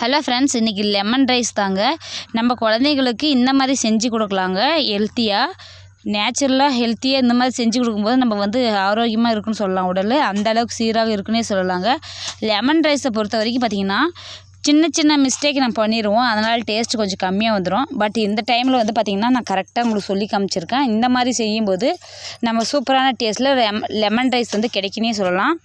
Hello friends இன்றைக்கி lemon rice தாங்க. நம்ம குழந்தைங்களுக்கு இந்த மாதிரி செஞ்சு கொடுக்கலாங்க. ஹெல்த்தியாக நேச்சுரலாக ஹெல்த்தியாக இந்த மாதிரி செஞ்சு கொடுக்கும்போது நம்ம வந்து ஆரோக்கியமாக இருக்குன்னு சொல்லலாம். உடல் அந்தளவுக்கு சீராக இருக்குன்னே சொல்லலாங்க. லெமன் ரைஸை பொறுத்த வரைக்கும் பார்த்திங்கன்னா சின்ன சின்ன மிஸ்டேக் நம்ம பண்ணிடுவோம் அதனால் டேஸ்ட் கொஞ்சம் கம்மியாக வந்துடும் பட் இந்த டைமில் வந்து பார்த்திங்கன்னா நான் கரெக்டாக உங்களுக்கு சொல்லி காமிச்சிருக்கேன். இந்த மாதிரி செய்யும்போது நம்ம சூப்பரான டேஸ்ட்டில் லெமன் ரைஸ் வந்து கிடைக்குன்னே சொல்லலாம்.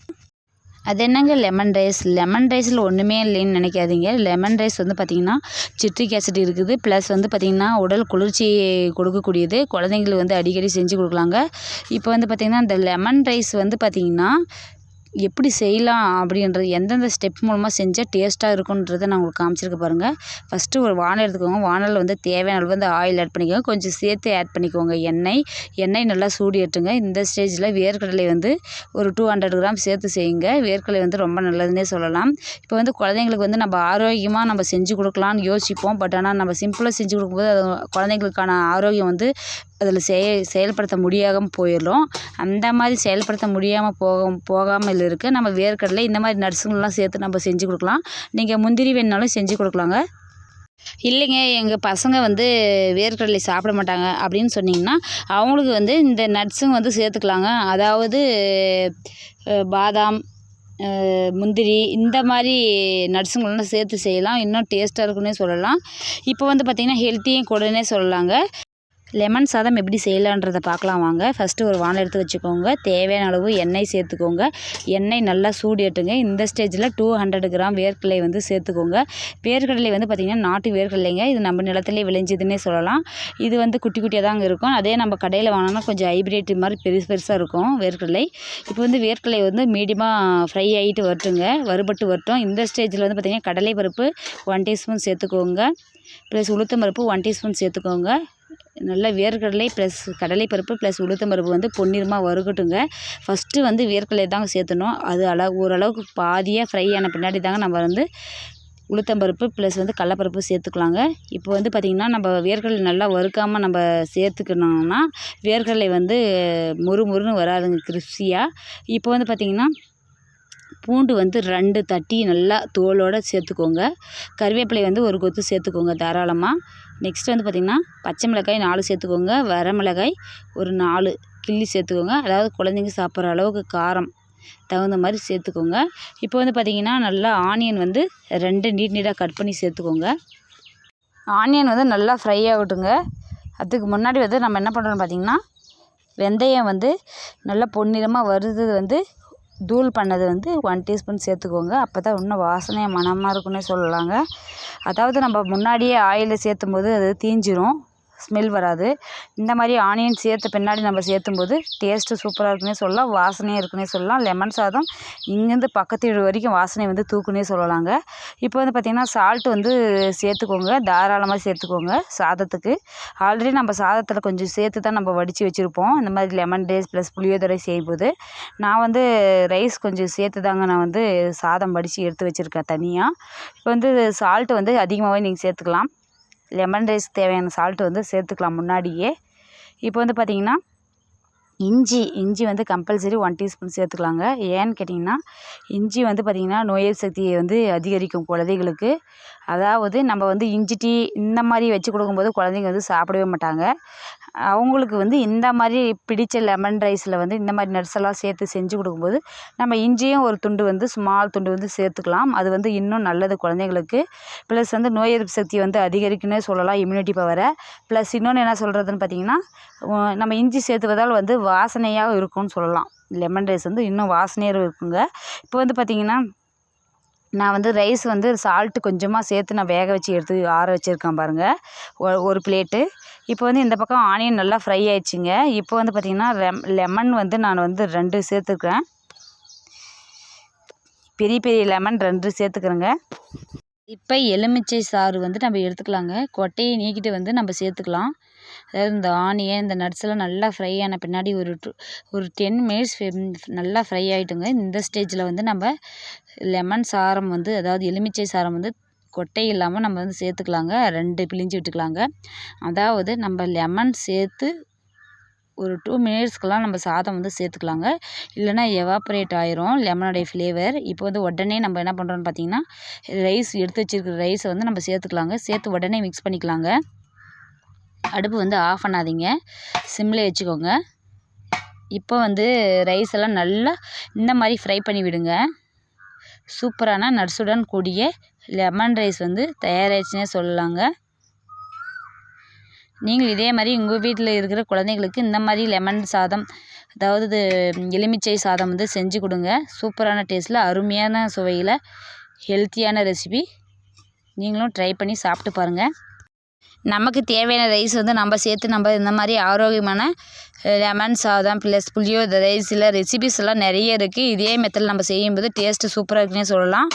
அது என்னங்க லெமன் ரைஸ் லெமன் ரைஸில் ஒன்றுமே இல்லைன்னு நினைக்காதீங்க. லெமன் ரைஸ் வந்து பார்த்திங்கன்னா சிட்ரிக் ஆசிட் இருக்குது. ப்ளஸ் வந்து பார்த்திங்கன்னா உடல் குளிர்ச்சி கொடுக்கக்கூடியது. குழந்தைங்களுக்கு வந்து அடிக்கடி செஞ்சு கொடுக்கலாங்க. இப்போ வந்து பார்த்திங்கன்னா இந்த லெமன் ரைஸ் வந்து பார்த்திங்கன்னா எப்படி செய்யலாம் அப்படின்றது எந்தெந்த ஸ்டெப் மூலமாக செஞ்சால் டேஸ்ட்டாக இருக்குன்றதை நான் உங்களுக்கு காமிச்சிருக்க பாருங்கள் ஃபஸ்ட்டு ஒரு வானல் எடுத்துக்கோங்க. வானலில் வந்து தேவையான அளவு வந்து ஆயில் ஆட் பண்ணிக்கோங்க. கொஞ்சம் சேர்த்து ஆட் பண்ணிக்கோங்க. எண்ணெய் எண்ணெய் நல்லா சூடு ஏற்றுங்க. இந்த ஸ்டேஜில் வேர்க்கடலை வந்து ஒரு டூ ஹண்ட்ரட் கிராம் சேர்த்து செய்யுங்க. வேர்க்கடலை வந்து ரொம்ப நல்லதுன்னே சொல்லலாம். இப்போ வந்து குழந்தைங்களுக்கு வந்து நம்ம ஆரோக்கியமாக நம்ம செஞ்சு கொடுக்கலான்னு யோசிப்போம். பட் ஆனால் நம்ம சிம்பிளாக செஞ்சு கொடுக்கும்போது அது குழந்தைங்களுக்கான ஆரோக்கியம் வந்து அதில் செய செயல்படுத்த முடியாமல் போயிடும் அந்த மாதிரி செயல்படுத்த முடியாமல் போக போகாமல் இருக்க நம்ம வேர்க்கடலை இந்த மாதிரி நட்ஸுங்கள்லாம் சேர்த்து நம்ம செஞ்சு கொடுக்கலாம். நீங்கள் முந்திரி வேணுனாலும் செஞ்சு கொடுக்கலாங்க. இல்லைங்க எங்கள் பசங்க வந்து வேர்க்கடலை சாப்பிட மாட்டாங்க அப்படின்னு சொன்னிங்கன்னா அவங்களுக்கு வந்து இந்த நட்ஸுங்க வந்து சேர்த்துக்கலாங்க. அதாவது பாதாம் முந்திரி இந்த மாதிரி நட்ஸுங்களெலாம் சேர்த்து செய்யலாம். இன்னும் டேஸ்ட்டாக இருக்குன்னே சொல்லலாம். இப்போ வந்து பார்த்திங்கன்னா ஹெல்த்தியும் கூடனே சொல்லலாங்க. லெமன் சாதம் எப்படி செய்யலான்றதை பார்க்கலாம் வாங்க. ஃபஸ்ட்டு ஒரு வானல் எடுத்து வச்சுக்கோங்க. தேவையான அளவு எண்ணெய் சேர்த்துக்கோங்க. எண்ணெய் நல்லா சூடு எட்டுங்க இந்த ஸ்டேஜில் டூ ஹண்ட்ரட் கிராம் வேர்க்கடலை வந்து சேர்த்துக்கோங்க. வேர்க்கடலை வந்து பார்த்திங்கன்னா நாட்டு வேர்க்கடலைங்க. இது நம்ம நிலத்திலே விளைஞ்சதுன்னே சொல்லலாம். இது வந்து குட்டி குட்டியாக தாங்க இருக்கும். அதே நம்ம கடையில் வாங்கினா கொஞ்சம் ஹைப்ரிட் மாதிரி பெருசு பெருசாக இருக்கும் வேர்க்கடலை. இப்போ வந்து வேர்க்கடலை வந்து மீடியமாக ஃப்ரை ஆகிட்டு வரட்டுங்க. வறுபட்டு வரட்டும். இந்த ஸ்டேஜில் வந்து பார்த்திங்கன்னா கடலை பருப்பு ஒன் டீஸ்பூன் சேர்த்துக்கோங்க. ப்ளஸ் உளுத்தம் பருப்பு ஒன் டீஸ்பூன் சேர்த்துக்கோங்க. நல்லா வேர்க்கடலை ப்ளஸ் கடலைப்பருப்பு ப்ளஸ் உளுத்தம்பருப்பு வந்து பொன்னிறமாக வறுக்கட்டுங்க. ஃபஸ்ட்டு வந்து வேர்க்கடலை தாங்க சேர்த்தணும். அது அளவு ஓரளவுக்கு பாதியாக ஃப்ரை ஆன பின்னாடி தாங்க நம்ம வந்து உளுத்தம்பருப்பு ப்ளஸ் வந்து கடலப்பருப்பு சேர்த்துக்கலாங்க. இப்போ வந்து பார்த்திங்கன்னா நம்ம வேர்க்கடலை நல்லா வறுக்காமல் நம்ம சேர்த்துக்கணும்னா வேர்க்கடலை வந்து முறு முறுன்னு வராதுங்க கிறிஸ்பியாக இப்போ வந்து பார்த்திங்கன்னா பூண்டு வந்து ரெண்டு தட்டி நல்லா தோலோடு சேர்த்துக்கோங்க. கருவேப்பிலை வந்து ஒரு கொத்து சேர்த்துக்கோங்க தாராளமாக நெக்ஸ்ட் வந்து பார்த்திங்கன்னா பச்சை மிளகாய் நாலு சேர்த்துக்கோங்க. வரமிளகாய் ஒரு நாலு கிள்ளி சேர்த்துக்கோங்க. அதாவது குழந்தைங்க சாப்பிட்ற அளவுக்கு காரம் தகுந்த மாதிரி சேர்த்துக்கோங்க. இப்போ வந்து பார்த்திங்கன்னா நல்லா ஆனியன் வந்து ரெண்டு நீட் நீட்டாக கட் பண்ணி சேர்த்துக்கோங்க. ஆனியன் வந்து நல்லா ஃப்ரை ஆகட்டுங்க. அதுக்கு முன்னாடி வந்து நம்ம என்ன பண்ணுறோம்னு பார்த்திங்கன்னா வெந்தயம் வந்து நல்லா பொன்னிறமாக வருது வந்து தூள் பண்ணது வந்து ஒன் டீஸ்பூன் சேர்த்துக்கோங்க. அப்போ தான் இன்னும் வாசனையாக மணமாக இருக்குன்னே சொல்லலாங்க. அதாவது நம்ம முன்னாடியே ஆயிலில் சேர்த்தும் போது அது தீஞ்சிரும். ஸ்மெல் வராது. இந்த மாதிரி ஆனியன் சேர்த்த பின்னாடி நம்ம சேர்த்தும்போது டேஸ்ட்டு சூப்பராக இருக்குன்னே சொல்லலாம். வாசனையாக இருக்குன்னே சொல்லலாம். லெமன் சாதம் இங்கேருந்து பக்கத்து வீடு வரைக்கும் வாசனை வந்து தூக்குன்னே சொல்லலாங்க. இப்போ வந்து பார்த்திங்கன்னா சால்ட்டு வந்து சேர்த்துக்கோங்க. தாராளமாக சேர்த்துக்கோங்க சாதத்துக்கு. ஆல்ரெடி நம்ம சாதத்தில் கொஞ்சம் சேர்த்து தான் நம்ம வடித்து வச்சுருப்போம். இந்த மாதிரி லெமன் டேஸ் ப்ளஸ் புளியோதரை செய்யும்போது. நான் வந்து ரைஸ் கொஞ்சம் சேர்த்து தாங்க நான் வந்து சாதம் வடித்து எடுத்து வச்சுருக்கேன் தனியாக இப்போ வந்து சால்ட்டு வந்து அதிகமாகவே நீங்கள் சேர்த்துக்கலாம். லெமன் ரைஸ் தேவையான சால்ட்டு வந்து சேர்த்துக்கலாம் முன்னாடியே. இப்போ வந்து பார்த்திங்கன்னா இஞ்சி இஞ்சி வந்து கம்பல்சரி ஒன் டீஸ்பூன் சேர்த்துக்கலாங்க. ஏன்னு கேட்டிங்கன்னா இஞ்சி வந்து பார்த்திங்கன்னா நோய் சக்தியை வந்து அதிகரிக்கும் குழந்தைகளுக்கு. அதாவது நம்ம வந்து இஞ்சி டீ இந்த மாதிரி வச்சு கொடுக்கும்போது குழந்தைங்க வந்து சாப்பிடவே மாட்டாங்க. அவங்களுக்கு வந்து இந்த மாதிரி பிடித்த லெமன் ரைஸில் வந்து இந்த மாதிரி நட்ஸ் எல்லாம் சேர்த்து செஞ்சு கொடுக்கும்போது நம்ம இஞ்சியும் ஒரு துண்டு வந்து ஸ்மால் துண்டு வந்து சேர்த்துக்கலாம். அது வந்து இன்னும் நல்லது குழந்தைங்களுக்கு ப்ளஸ் வந்து நோய் எதிர்ப்பு சக்தி வந்து அதிகரிக்குன்னே சொல்லலாம் இம்யூனிட்டி பவரை ப்ளஸ் இன்னொன்று என்ன சொல்கிறதுன்னு பார்த்திங்கன்னா நம்ம இஞ்சி சேர்த்துவதால் வந்து வாசனையாக இருக்கும்னு சொல்லலாம். லெமன் ரைஸ் வந்து இன்னும் வாசனையாக இருக்குங்க. இப்போ வந்து பார்த்திங்கன்னா நான் வந்து ரைஸ் வந்து சால்ட்டு கொஞ்சமாக சேர்த்து நான் வேக வச்சு எடுத்து ஆற வச்சுருக்கேன் பாருங்கள் ஒரு பிளேட்டு இப்போ வந்து இந்த பக்கம் ஆனியன் நல்லா ஃப்ரை ஆயிடுச்சுங்க. இப்போ வந்து பார்த்திங்கன்னா லெம் லெமன் வந்து நான் வந்து ரெண்டு சேர்த்துக்கிறேன். பெரிய பெரிய லெமன் ரெண்டு சேர்த்துக்கிறேங்க. இப்போ எலுமிச்சை சாறு வந்து நம்ம எடுத்துக்கலாங்க. கொட்டையை நீக்கிட்டு வந்து நம்ம சேர்த்துக்கலாம். அதாவது இந்த ஆனியன் இந்த நட்ஸ்லாம் நல்லா ஃப்ரை ஆன பின்னாடி ஒரு டூ ஒரு டென் மினிட்ஸ் நல்லா ஃப்ரை ஆகிட்டுங்க இந்த ஸ்டேஜில் வந்து நம்ம லெமன் சாரம் வந்து அதாவது எலுமிச்சை சாரம் வந்து கொட்டை இல்லாமல் நம்ம வந்து சேர்த்துக்கலாங்க. ரெண்டு பிழிஞ்சு விட்டுக்கலாங்க. அதாவது நம்ம லெமன் சேர்த்து ஒரு டூ மினிட்ஸ்க்கெலாம் நம்ம சாதம் வந்து சேர்த்துக்கலாங்க. இல்லைன்னா எவாப்ரேட் ஆயிரும் லெமனுடைய ஃப்ளேவர் இப்போ வந்து உடனே நம்ம என்ன பண்ணுறோன்னு பார்த்தீங்கன்னா ரைஸ் எடுத்து வச்சிருக்கிற ரைஸை வந்து நம்ம சேர்த்துக்கலாங்க. சேர்த்து உடனே மிக்ஸ் பண்ணிக்கலாங்க. அடுப்பு வந்து ஆஃப் பண்ணாதீங்க. சிம்மில் வச்சுக்கோங்க. இப்போ வந்து ரைஸ் எல்லாம் நல்லா இந்த மாதிரி ஃப்ரை பண்ணி விடுங்க. சூப்பரான நட்ஸுடன் கூடிய லெமன் ரைஸ் வந்து தயாராகிடுச்சுன்னே சொல்லலாங்க. நீங்கள் இதே மாதிரி உங்கள் வீட்டில் இருக்கிற குழந்தைங்களுக்கு இந்த மாதிரி லெமன் சாதம் அதாவது இது எலுமிச்சை சாதம் வந்து செஞ்சு கொடுங்க. சூப்பரான டேஸ்ட்டில் அருமையான சுவையில் ஹெல்த்தியான ரெசிபி நீங்களும் ட்ரை பண்ணி சாப்பிட்டு பாருங்கள் நமக்கு தேவையான ரைஸ் வந்து நம்ம சேர்த்து நம்ம இந்த மாதிரி ஆரோக்கியமான லெமன் சாதம் ப்ளஸ் புளியோதரை ரைஸில் ரெசிபிஸ் எல்லாம் நிறைய இருக்குது இதே மெத்தடில் நம்ம செய்யும்போது டேஸ்ட்டு சூப்பராக இருக்குன்னே சொல்லலாம்.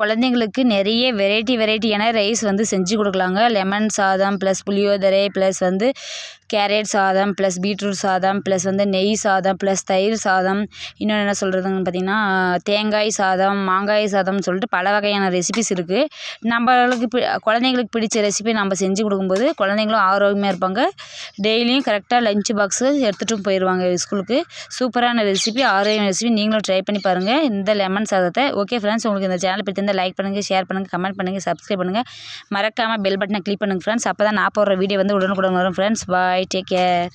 குழந்தைங்களுக்கு நிறைய வெரைட்டி வெரைட்டியான ரைஸ் வந்து செஞ்சு கொடுக்கலாங்க. லெமன் சாதம் ப்ளஸ் புளியோதரை ப்ளஸ் வந்து கேரட் சாதம் ப்ளஸ் பீட்ரூட் சாதம் ப்ளஸ் வந்து நெய் சாதம் ப்ளஸ் தயிர் சாதம். இன்னொன்று என்ன சொல்கிறதுன்னு பார்த்திங்கன்னா தேங்காய் சாதம் மாங்காய் சாதம்னு சொல்லிட்டு பல வகையான ரெசிபிஸ் இருக்குது நம்மளுக்கு பி குழந்தைங்களுக்கு பிடிச்ச ரெசிபி நம்ம செஞ்சு கொடுக்கும்போது குழந்தைங்களும் ஆரோக்கியமாக இருப்பாங்க. டெய்லியும் கரெக்டாக லஞ்ச் பாக்ஸு எடுத்துகிட்டும் போயிடுவாங்க ஸ்கூலுக்கு சூப்பரான ரெசிபி ஆரோக்கியமான ரெசிபி நீங்களும் ட்ரை பண்ணி பாருங்கள் இந்த லெமன் சாதத்தை. ஓகே ஃப்ரெண்ட்ஸ் உங்களுக்கு இந்த சேனல் பிடிச்சிருந்தால் லைக் பண்ணுங்கள் ஷேர் பண்ணுங்கள் கமெண்ட் பண்ணுங்கள் சப்ஸ்கிரைப் பண்ணுங்கள் மறக்காமல் பெல் பட்டனை கிளிக் பண்ணுங்கள் ஃப்ரெண்ட்ஸ் அப்போ தான் நான் போடுற வீடியோ வந்து உடனுக்குடன் வரும் friends bye Bye. Take care.